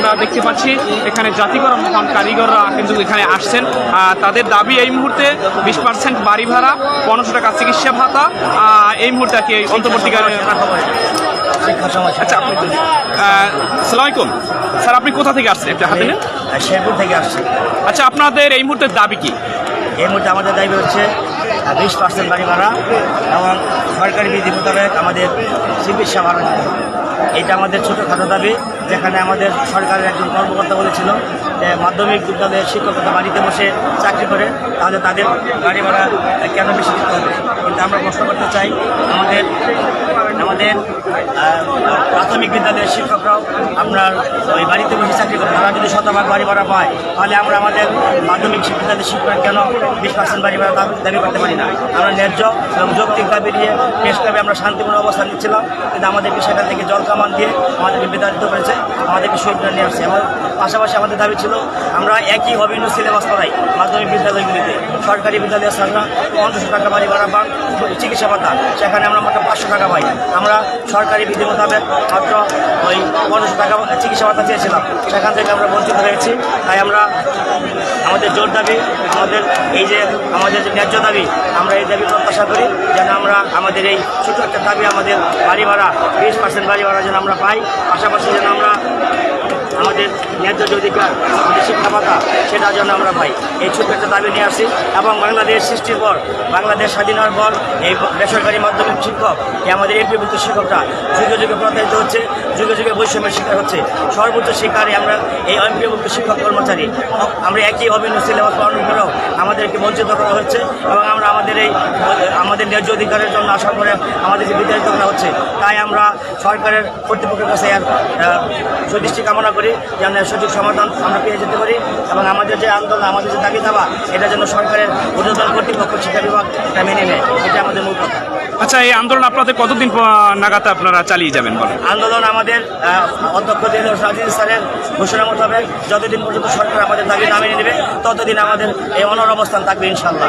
আমরা দেখতে পাচ্ছি এখানে জাতিগর মহান কারিগররা কিন্তু এখানে আসছেন। তাদের দাবি এই মুহূর্তে বিশ পার্সেন্ট বাড়ি ভাড়া পনেরোশো টাকা চিকিৎসা ভাতা এই মুহূর্তে আর কি অন্তর্বর্তীকালে আচ্ছা আপনি আহ, সালাম আলাইকুম। স্যার আপনি কোথা থেকে আসছেন একটা হাতে শেরপুর থেকে আসছি। আচ্ছা আপনাদের এই মুহূর্তে দাবি কি? এই মুহূর্তে আমাদের দাবি হচ্ছে বিশ পার্সেন্ট বাড়ি ভাড়া এবং সরকারি বিধি মোতাবেক আমাদের চিকিৎসা ভাড়া দিতে। এটা আমাদের ছোটোখাটো দাবি, যেখানে আমাদের সরকারের একজন কর্মকর্তা বলেছিল যে মাধ্যমিক বিদ্যালয়ের শিক্ষকতা বাড়িতে বসে চাকরি করে, তাহলে তাদের গাড়ি ভাড়া কেন বেশি দিতে হবে কিন্তু আমরা প্রশ্ন করতে চাই, আমাদের আমাদের প্রাথমিক বিদ্যালয়ের শিক্ষকরাও আপনার ওই বাড়িতে বসে চাকরি করে। তারা যদি শতভাগ বাড়ি ভাড়া পায়, তাহলে আমরা আমাদের মাধ্যমিক বিদ্যালয়ের শিক্ষক কেন বিশ পার্সেন্ট বাড়ি ভাড়া দাবি- করতে পারি না? আমরা ন্যায্য এবং যৌক্তিক দাবি নিয়ে ক্লাবে আমরা শান্তিপূর্ণ অবস্থান নিচ্ছিলাম। কিন্তু আমাদেরকে সেখান থেকে জল কামান দিয়ে আমাদেরকে বিতাড়িত করেছে, আমাদেরকে শহীদ নিয়ে আসছে। এবং পাশাপাশি আমাদের দাবি ছিল, আমরা একই অভিন্ন সিলেবাস পড়াই মাধ্যমিক বিদ্যালয়গুলিতে। সরকারি বিদ্যালয়ের ছাত্ররা পঞ্চাশ টাকা বাড়ি ভাড়া পান চিকিৎসা ভাতা সেখানে আমরা মাত্র পাঁচশো টাকা পাই। আমরা সরকারি বিধি মোতাবেক মাত্র ওই পনেরোশো টাকা চিকিৎসা ভাতা চেয়েছিলাম। সেখান থেকে আমরা বঞ্চিত হয়েছি। তাই আমরা আমাদের জোর দাবি, আমাদের এই যে, আমাদের যে ন্যায্য দাবি, আমরা এই দাবি প্রত্যাশা করি যেন আমরা আমাদের এই ছোটো একটা দাবি আমাদের বাড়ি ভাড়া বিশ পার্সেন্ট বাড়ি ভাড়া যেন আমরা পাই। পাশাপাশি যেন আমরা আমাদের ন্যায্য যে অধিকার আমাদের শিক্ষা ভাতা সেটা যেন আমরা পাই। এই ছোট্ট একটা দাবি নিয়ে আসি এবং বাংলাদেশ সৃষ্টির পর, বাংলাদেশ স্বাধীন হওয়ার পর এই বেসরকারি মাধ্যমিক শিক্ষক, এই আমাদের এমপিভুক্ত শিক্ষকরা যুগে যুগে প্রতারিত হচ্ছে, যুগে যুগে বৈষম্যের শিকার হচ্ছে। সর্বোচ্চ শিকারে আমরা এই এমপিভুক্ত শিক্ষক কর্মচারী, আমরা একই অভিন্ন সিলেবাস পালন করেও আমাদেরকে বঞ্চিত করা হচ্ছে এবং আমরা আমাদের এই, আমাদের ন্যায্য অধিকারের জন্য আশা করে আমাদেরকে বিতাড়িত করা হচ্ছে। তাই আমরা সরকারের কর্তৃপক্ষের কাছে সদৃষ্টি কামনা করি যেন এর সঠিক সমাধান আমরা পেয়ে যেতে পারি এবং আমাদের যে আন্দোলন আমাদের যে দাবি দাবা এটা যেন সরকারের ঊর্ধ্বতন কর্তৃপক্ষ শিক্ষা বিভাগ এটা মেনে নেয়। এটা আমাদের মূল কথা। আচ্ছা এই আন্দোলন আপনাদের কতদিন নাগাদ আপনারা চালিয়ে যাবেন বলেন? আন্দোলন আমাদের অধ্যক্ষ দিলের রাজিদ স্যারের ঘোষণা মোতাবেক যতদিন পর্যন্ত সরকার আমাদের দাবি না মেনে নেবে ততদিন আমাদের এই অনর অবস্থান থাকবে ইনশাল্লাহ